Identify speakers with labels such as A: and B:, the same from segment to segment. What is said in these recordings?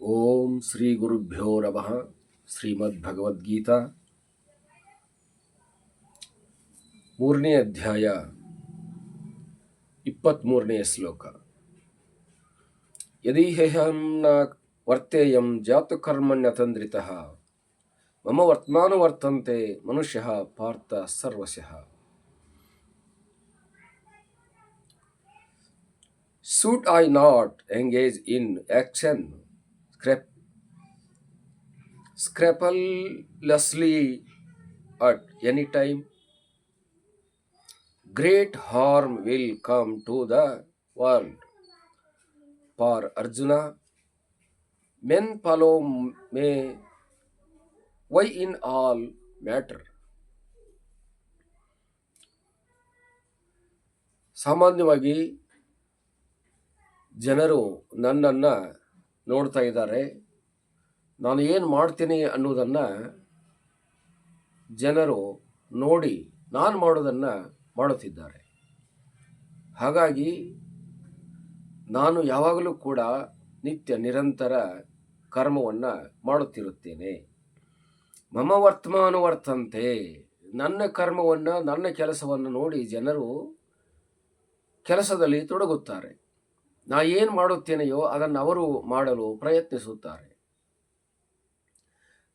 A: ಓಂ ಶ್ರೀ ಗುರುಭ್ಯೋ ನಮಃ ಶ್ರೀಮದ್ ಭಗವದ್ಗೀತಾ ಮೂರನೇ ಅಧ್ಯಾಯ ಇಪ್ಪತ್ತ್ಮೂರನೆಯ ಶ್ಲೋಕ ಯದಿ ಹ್ಯಹಂ ನ ವರ್ತೇಯಂ ಜಾತು ಕರ್ಮಣ್ಯತಂದ್ರಿತಃ ಮಮ ವರ್ತಮಾನುವರ್ತಂತೆ ಮನುಷ್ಯ Partha ಸರ್ವಶಃ Should I not engage in action Scrap, scrupulously at any time? Great harm will come to the world. For Arjuna, men follow me. Why in all matter? ಸಾಮಾನ್ಯವಾಗಿ ಜನರು ನನ್ನನ್ನು ನೋಡ್ತಾ ಇದ್ದಾರೆ. ನಾನು ಏನು ಮಾಡ್ತೀನಿ ಅನ್ನೋದನ್ನು ಜನರು ನೋಡಿ ನಾನು ಮಾಡೋದನ್ನು ಮಾಡುತ್ತಿದ್ದಾರೆ. ಹಾಗಾಗಿ ನಾನು ಯಾವಾಗಲೂ ಕೂಡ ನಿತ್ಯ ನಿರಂತರ ಕರ್ಮವನ್ನು ಮಾಡುತ್ತಿರುತ್ತೇನೆ. ಮಮ ವರ್ತಮಾನುವರ್ತಂತೆ ನನ್ನ ಕರ್ಮವನ್ನು, ನನ್ನ ಕೆಲಸವನ್ನು ನೋಡಿ ಜನರು ಕೆಲಸದಲ್ಲಿ ತೊಡಗುತ್ತಾರೆ. ನಾ ಏನು ಮಾಡುತ್ತೇನೆಯೋ ಅದನ್ನು ಅವರು ಮಾಡಲು ಪ್ರಯತ್ನಿಸುತ್ತಾರೆ.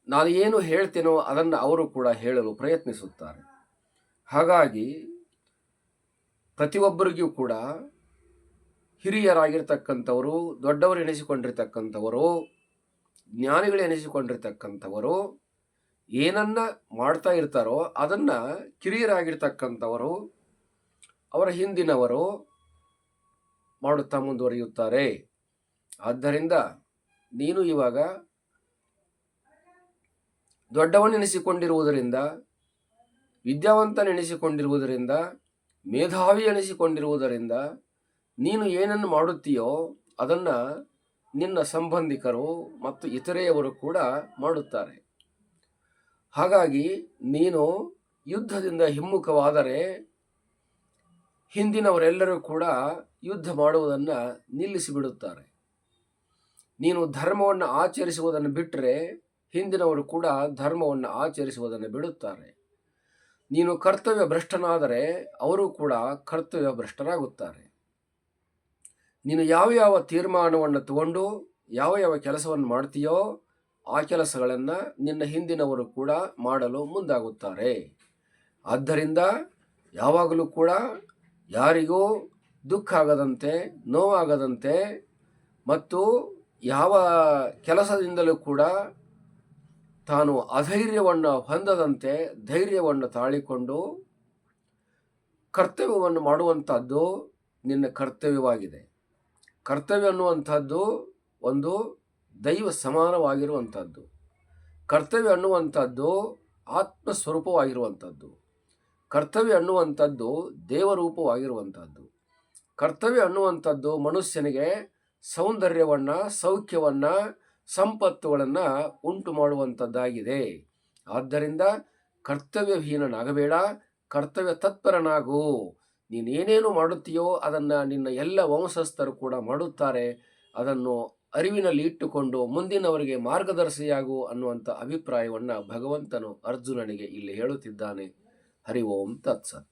A: ನಾನು ಏನು ಹೇಳ್ತೇನೋ ಅದನ್ನು ಅವರು ಕೂಡ ಹೇಳಲು ಪ್ರಯತ್ನಿಸುತ್ತಾರೆ. ಹಾಗಾಗಿ ಪ್ರತಿಯೊಬ್ಬರಿಗೂ ಕೂಡ ಹಿರಿಯರಾಗಿರ್ತಕ್ಕಂಥವರು, ದೊಡ್ಡವರು ಎನಿಸಿಕೊಂಡಿರ್ತಕ್ಕಂಥವರು, ಜ್ಞಾನಿಗಳು ಎನಿಸಿಕೊಂಡಿರ್ತಕ್ಕಂಥವರು ಏನನ್ನ ಮಾಡ್ತಾ ಇರ್ತಾರೋ ಅದನ್ನು ಕಿರಿಯರಾಗಿರ್ತಕ್ಕಂಥವರು, ಅವರ ಹಿಂದಿನವರು ಮಾಡುತ್ತಾ ಮುಂದುವರಿಯುತ್ತಾರೆ. ಆದ್ದರಿಂದ ನೀನು ಇವಾಗ ದೊಡ್ಡವನೆನಿಸಿಕೊಂಡಿರುವುದರಿಂದ, ವಿದ್ಯಾವಂತನೆನಿಸಿಕೊಂಡಿರುವುದರಿಂದ ಮೇಧಾವಿ ಎನಿಸಿಕೊಂಡಿರುವುದರಿಂದ ನೀನು ಏನನ್ನು ಮಾಡುತ್ತೀಯೋ ಅದನ್ನು ನಿನ್ನ ಸಂಬಂಧಿಕರು ಮತ್ತು ಇತರೆಯವರು ಕೂಡ ಮಾಡುತ್ತಾರೆ. ಹಾಗಾಗಿ ನೀನು ಯುದ್ಧದಿಂದ ಹಿಮ್ಮುಖವಾದರೆ ಹಿಂದಿನವರೆಲ್ಲರೂ ಕೂಡ ಯುದ್ಧ ಮಾಡುವುದನ್ನು ನಿಲ್ಲಿಸಿಬಿಡುತ್ತಾರೆ. ನೀನು ಧರ್ಮವನ್ನು ಆಚರಿಸುವುದನ್ನು ಬಿಟ್ಟರೆ ಹಿಂದಿನವರು ಕೂಡ ಧರ್ಮವನ್ನು ಆಚರಿಸುವುದನ್ನು ಬಿಡುತ್ತಾರೆ. ನೀನು ಕರ್ತವ್ಯ ಭ್ರಷ್ಟನಾದರೆ ಅವರು ಕೂಡ ಕರ್ತವ್ಯ ಭ್ರಷ್ಟರಾಗುತ್ತಾರೆ. ನೀನು ಯಾವ ಯಾವ ತೀರ್ಮಾನವನ್ನು ತಗೊಂಡು ಯಾವ ಯಾವ ಕೆಲಸವನ್ನು ಮಾಡ್ತೀಯೋ ಆ ಕೆಲಸಗಳನ್ನು ನಿನ್ನ ಹಿಂದಿನವರು ಕೂಡ ಮಾಡಲು ಮುಂದಾಗುತ್ತಾರೆ. ಆದ್ದರಿಂದ ಯಾವಾಗಲೂ ಕೂಡ ಯಾರಿಗೂ ದುಃಖ ಆಗದಂತೆ, ನೋವಾಗದಂತೆ ಮತ್ತು ಯಾವ ಕೆಲಸದಿಂದಲೂ ಕೂಡ ತಾನು ಅಧೈರ್ಯವನ್ನು ಹೊಂದದಂತೆ ಧೈರ್ಯವನ್ನು ತಾಳಿಕೊಂಡು ಕರ್ತವ್ಯವನ್ನು ಮಾಡುವಂಥದ್ದು ನಿನ್ನ ಕರ್ತವ್ಯವಾಗಿದೆ. ಕರ್ತವ್ಯ ಅನ್ನುವಂಥದ್ದು ಒಂದು ದೈವ ಸಮಾನವಾಗಿರುವಂಥದ್ದು. ಕರ್ತವ್ಯ ಅನ್ನುವಂಥದ್ದು ಆತ್ಮಸ್ವರೂಪವಾಗಿರುವಂಥದ್ದು. ಕರ್ತವ್ಯ ಅನ್ನುವಂಥದ್ದು ದೇವರೂಪವಾಗಿರುವಂಥದ್ದು. ಕರ್ತವ್ಯ ಅನ್ನುವಂಥದ್ದು ಮನುಷ್ಯನಿಗೆ ಸೌಂದರ್ಯವನ್ನು, ಸೌಖ್ಯವನ್ನು, ಸಂಪತ್ತುಗಳನ್ನು ಉಂಟು ಮಾಡುವಂಥದ್ದಾಗಿದೆ. ಆದ್ದರಿಂದ ಕರ್ತವ್ಯಹೀನನಾಗಬೇಡ, ಕರ್ತವ್ಯ ತತ್ಪರನಾಗು. ನೀನೇನೇನು ಮಾಡುತ್ತೀಯೋ ಅದನ್ನು ನಿನ್ನ ಎಲ್ಲ ವಂಶಸ್ಥರು ಕೂಡ ಮಾಡುತ್ತಾರೆ. ಅದನ್ನು ಅರಿವಿನಲ್ಲಿ ಇಟ್ಟುಕೊಂಡು ಮುಂದಿನವರಿಗೆ ಮಾರ್ಗದರ್ಶಿಯಾಗು ಅನ್ನುವಂಥ ಅಭಿಪ್ರಾಯವನ್ನು ಭಗವಂತನು ಅರ್ಜುನನಿಗೆ ಇಲ್ಲಿ ಹೇಳುತ್ತಿದ್ದಾನೆ. హరి ఓం తత్సత్